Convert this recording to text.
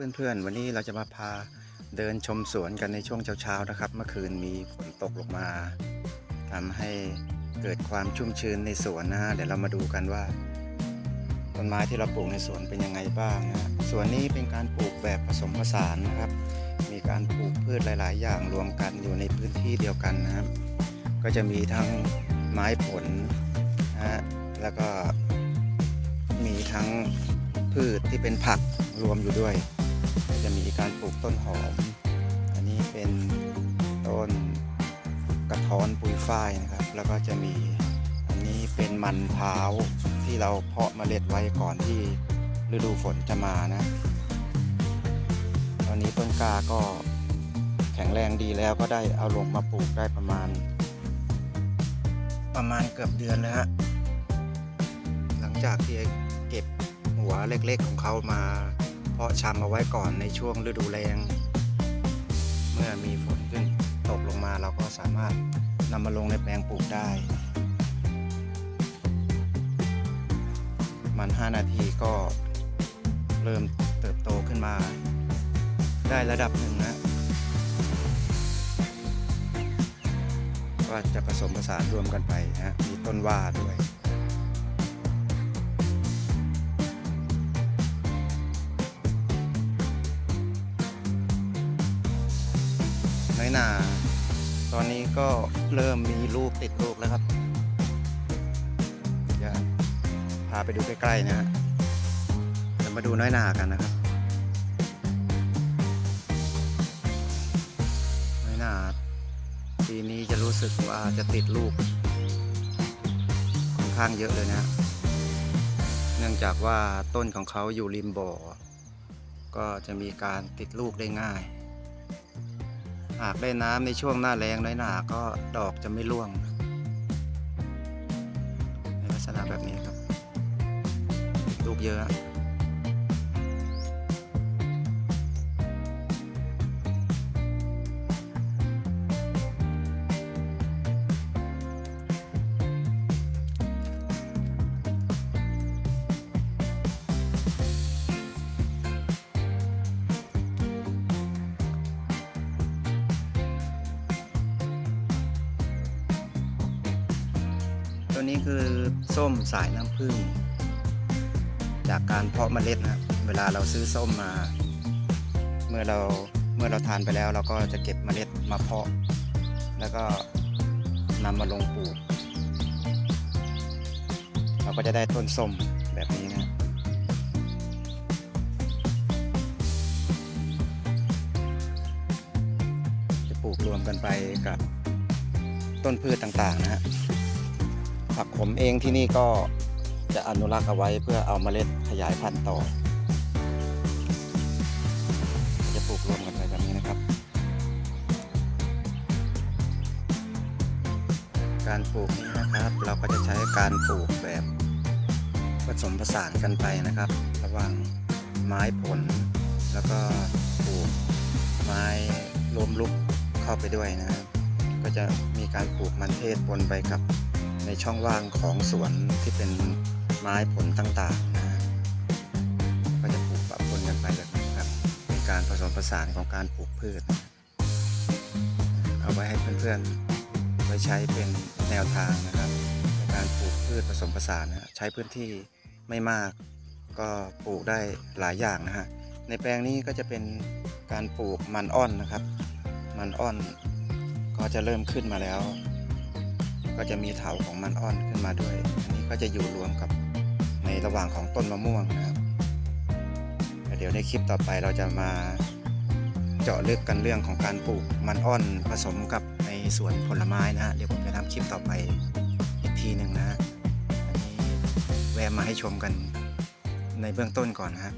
เพื่อนๆ วันนี้เราจะมาพาเดินชมสวนกันในช่วงเช้าๆนะครับ เมื่อคืนมีฝนตกลงมาทำให้เกิดความชุ่มชื้นในสวนนะเดี๋ยวเรามาดูกันว่า ต้นไม้ที่เราปลูกในสวนเป็นยังไงบ้างนะสวนนี้เป็นการปลูกแบบผสมผสานนะครับ มีการปลูกพืชหลาย ๆ อย่างรวมกันอยู่ในพื้นที่เดียวกันนะครับ ก็จะมีทั้งไม้ผลนะฮะแล้วก็มีทั้งพืชที่เป็นผักรวมอยู่ด้วย ก็จะมีการปลูกต้นหอม อันนี้เป็นต้นกระท้อนปุยฝ้ายนะครับ แล้วก็จะมีอันนี้เป็นมันพร้าวที่เราเพาะเมล็ดไว้ก่อนที่ฤดูฝนจะมานะ ตอนนี้ต้นกล้าก็แข็งแรงดีแล้วก็ได้เอาลงมาปลูกได้ประมาณ ประมาณเกือบเดือนแล้วฮะ หลังจากที่เก็บหัวเล็กๆของเขามาาะชำเอาไว้ก่อนในช่วงฤดูแล้งเมื่อมีฝนขึ้นตกลงมาเราก็สามารถนำมาลงในแปลงปลูกได้ มัน 5 นาทีก็เริ่มเติบโตขึ้นมา ได้ระดับหนึ่งนะก็จะผสมผสานรวมกันไปนะฮะมีต้นว่าด้วย น้อยหนา ตอนนี้ก็เริ่มมีลูกติดลูกแล้วครับเดี๋ยวพาไปดูใกล้ๆนะฮะเดี๋ยวมาดูน้อยหนากันนะครับ น้อยหนาปีนี้จะรู้สึกว่าจะติดลูกค่อนข้างเยอะเลยนะ เนื่องจากว่าต้นของเขาอยู่ริมบ่อ ก็จะมีการติดลูกได้ง่าย หากได้น้ำในช่วงหน้าแรงน้อยหนาก็ดอกจะไม่ร่วง ในลักษณะแบบนี้ครับ ลูกเยอะ ตัวนี้คือส้มสายน้ำผึ้งจากการเพาะเมล็ดนะเวลาเราซื้อส้มมา เมื่อเราเมื่อเราทานไปแล้ว เราก็จะเก็บเมล็ดมาเพาะ แล้วก็นำมาลงปลูก เราก็จะได้ต้นส้มแบบนี้นะจะปลูกรวมกันไปกับต้นพืชต่างๆนะฮะ ผักขมเองที่นี่ก็จะอนุรักษ์เอาไว้เพื่อเอาเมล็ดขยายพันธุ์ต่อ จะปลูกรวมกันไปแบบนี้นะครับ การปลูกนี้นะครับ เราก็จะใช้การปลูกแบบผสมผสานกันไปนะครับ ระหว่างไม้ผล แล้วก็ปลูกไม้รวมลุกเข้าไปด้วยนะครับก็จะมีการปลูกมันเทศปนไปกับ ในช่องว่างของสวนที่เป็นไม้ผลต่างๆนะก็จะปลูกปะปนกันไปแบบนี้ครับเป็นการผสมผสานของการปลูกพืช เอาไว้ให้เพื่อนๆไว้ใช้เป็นแนวทางนะครับในการปลูกพืชผสมผสานนะฮะใช้พื้นที่ไม่มาก ก็ปลูกได้หลายอย่างนะฮะในแปลงนี้ก็จะเป็นการปลูกมันอ้อนนะครับ มันอ้อนก็จะเริ่มขึ้นมาแล้ว ก็จะมีเถาของมันอ่อนขึ้นมาด้วย อันนี้ก็จะอยู่รวมกับในระหว่างของต้นมะม่วงนะครับ เดี๋ยวในคลิปต่อไปเราจะมาเจาะลึกกันเรื่องของการปลูกมันอ่อนผสมกับในสวนผลไม้นะฮะเดี๋ยวผมจะทำคลิปต่อไปอีกทีหนึ่งนะฮะอันนี้แวะมาให้ชมกันในเบื้องต้นก่อนนะฮะ